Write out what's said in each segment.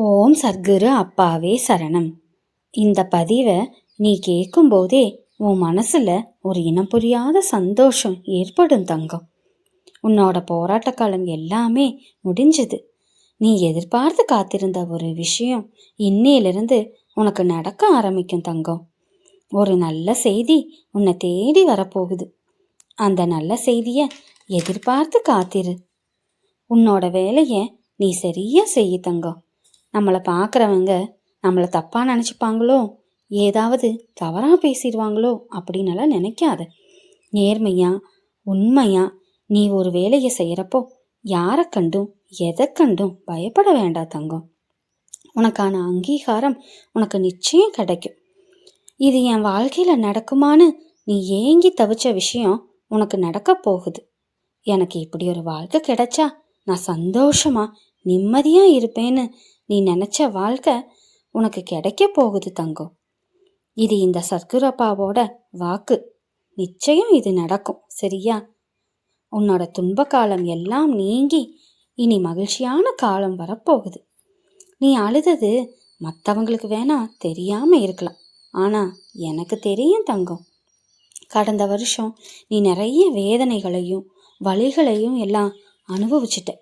ஓம் சத்குரு அப்பாவே சரணம். இந்த பதிவை நீ கேட்கும்போதே உன் மனசில் ஒரு இனம் புரியாத சந்தோஷம் ஏற்படும் தங்கம். உன்னோட போராட்ட காலம் எல்லாமே முடிஞ்சது. நீ எதிர்பார்த்து காத்திருந்த ஒரு விஷயம் இன்னையிலிருந்து உனக்கு நடக்க ஆரம்பிக்கும் தங்கம். ஒரு நல்ல செய்தி உன்னை தேடி வரப்போகுது. அந்த நல்ல செய்தியை எதிர்பார்த்து காத்திரு. உன்னோட வேலையை நீ சரியா செய்ய தங்கம். நம்மளை பார்க்குறவங்க நம்மளை தப்பாக நினச்சிப்பாங்களோ? ஏதாவது தவறாக பேசிடுவாங்களோ? அப்படின்னலாம் நினைக்காத. நேர்மையா உண்மையா நீ ஒரு வேலையை செய்கிறப்போ யாரை கண்டும் எதை கண்டும் பயப்பட வேண்டாம் தங்கம். உனக்கான அங்கீகாரம் உனக்கு நிச்சயம் கிடைக்கும். இது என் வாழ்க்கையில் நடக்குமான்னு நீ ஏங்கி தவிச்ச விஷயம் உனக்கு நடக்க போகுது. எனக்கு இப்படி ஒரு வாழ்க்கை கிடைச்சா நான் சந்தோஷமா நிம்மதியாக இருப்பேன்னு நீ நினச்ச வாழ்க்கை உனக்கு கிடைக்க போகுது தங்கம். இது இந்த சர்க்குரப்பாவோட வாக்கு. நிச்சயம் இது நடக்கும் சரியா? உன்னோட துன்ப காலம் எல்லாம் நீங்கி இனி மகிழ்ச்சியான காலம் வரப்போகுது. நீ அழுதது மற்றவங்களுக்கு வேணா தெரியாம இருக்கலாம். ஆனா எனக்கு தெரியும் தங்கம். கடந்த வருஷம் நீ நிறைய வேதனைகளையும் வழிகளையும் எல்லாம் அனுபவிச்சிட்ட.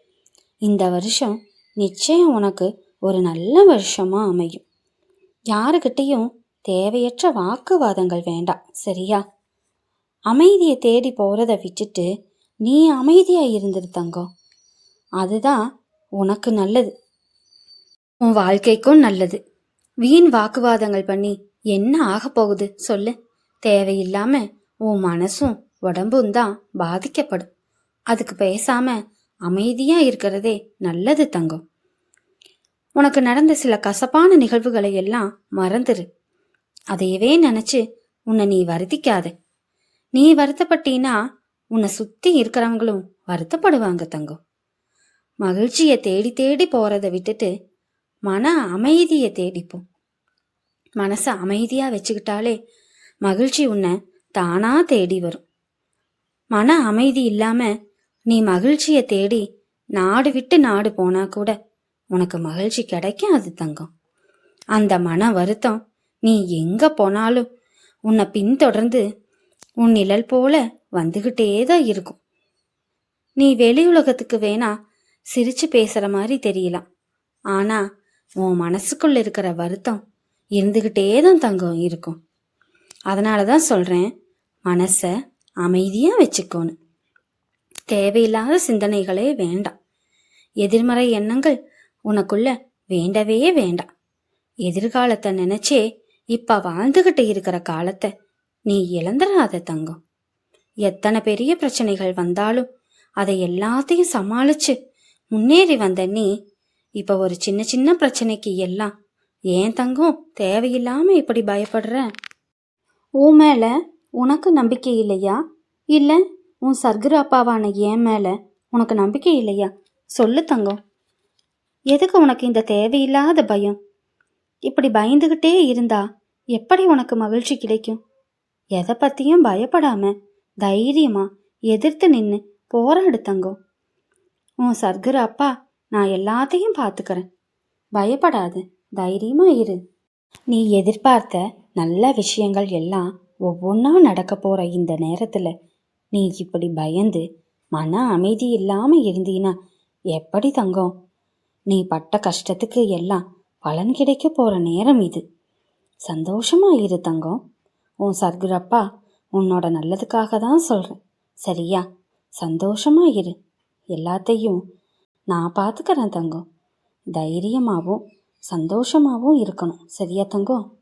இந்த வருஷம் நிச்சயம் உனக்கு ஒரு நல்ல வருஷமாக அமையும். யாருக்கிட்டேயும் தேவையற்ற வாக்குவாதங்கள் வேண்டாம் சரியா? அமைதியை தேடி போகிறத விட்டுட்டு நீ அமைதியாக இருந்துரு தங்கம் அதுதான் உனக்கு நல்லது. உன் வாழ்க்கைக்கும் நல்லது. வீண் வாக்குவாதங்கள் பண்ணி என்ன ஆக போகுது சொல்லு. தேவையில்லாம உன் மனசும் உடம்பும் தான் பாதிக்கப்படும். அதுக்கு பேசாம அமைதியா இருக்கிறதே நல்லது தங்கம் உனக்கு நடந்த சில கசப்பான நிகழ்வுகளை எல்லாம் மறந்துரு. அதையவே நினைச்சு உன்னை நீ வருத்திக்காத. நீ வருத்தப்பட்டீன்னா உன்னை சுத்தி இருக்கிறவங்களும் வருத்தப்படுவாங்க தங்கம். மகிழ்ச்சியை தேடி தேடி போறதை விட்டுட்டு மன அமைதியை தேடிப்போம். மனசை அமைதியா வச்சுக்கிட்டாலே மகிழ்ச்சி உன்னை தானா தேடி வரும். மன அமைதி இல்லாம நீ மகிழ்ச்சியை தேடி நாடு விட்டு நாடு போனா கூட உனக்கு மகிழ்ச்சி கிடைக்கும் அது தங்கம். அந்த மன வருத்தம் நீ எங்க போனாலும் உன்னை பின்தொடர்ந்து உன் நிழல் போல வந்துகிட்டே தான் இருக்கும். நீ வெளி உலகத்துக்கு வேணா சிரிச்சு பேசுற மாதிரி தெரியலாம். ஆனா உன் மனசுக்குள்ள இருக்கிற வருத்தம் இருந்துகிட்டே தான் தங்கம் இருக்கும். அதனால தான் சொல்றேன் மனசை அமைதியா வச்சுக்கோணும் தேவையில்லாத சிந்தனைகளே வேண்டாம். எதிர்மறை எண்ணங்கள் உனக்குள்ள வேண்டவே வேண்டாம். எதிர்காலத்தை நினைச்சே இப்ப வாழ்ந்துகிட்டு இருக்கிற காலத்தை நீ இழந்துடாத தங்கம். எத்தனை பெரிய பிரச்சனைகள் வந்தாலும் அதை எல்லாத்தையும் சமாளிச்சு முன்னேறி வந்த நீ இப்ப ஒரு சின்ன சின்ன பிரச்சனைக்கு எல்லாம் ஏன் தங்கம் தேவையில்லாம இப்படி பயப்படுற? உன் மேல உனக்கு நம்பிக்கை இல்லையா? இல்ல உன் சர்க்குரு அப்பாவான ஏன் மேல உனக்கு நம்பிக்கை இல்லையா? சொல்லு தங்கம். எதுக்கு உனக்கு இந்த தேவையில்லாத பயம்? இப்படி பயந்துகிட்டே இருந்தா எப்படி உனக்கு மகிழ்ச்சி கிடைக்கும்? எதை பத்தியும் பயப்படாம தைரியமா எதிர்த்து நின்று போராடு தங்கம் உன் சர்க்குரு அப்பா நான் எல்லாத்தையும் பார்த்துக்கிறேன். பயப்படாது தைரியமா இரு. நீ எதிர்பார்த்த நல்ல விஷயங்கள் எல்லாம் ஒவ்வொன்றா நடக்க போற இந்த நேரத்துல நீ இப்படி பயந்து மன அமைதி இல்லாம இருந்தீனா எப்படி தங்கம் நீ பட்ட கஷ்டத்துக்கு எல்லாம் பலன் கிடைக்க போகிற நேரம் இது. சந்தோஷமா இரு தங்கம். உன் சர்க்குரப்பா உன்னோட நல்லதுக்காக தான் சொல்கிறேன் சரியா? சந்தோஷமா இரு. எல்லாத்தையும் நான் பார்த்துக்கிறேன் தங்கம். தைரியமாகவும் சந்தோஷமாகவும் இருக்கணும். சரியா தங்கம்?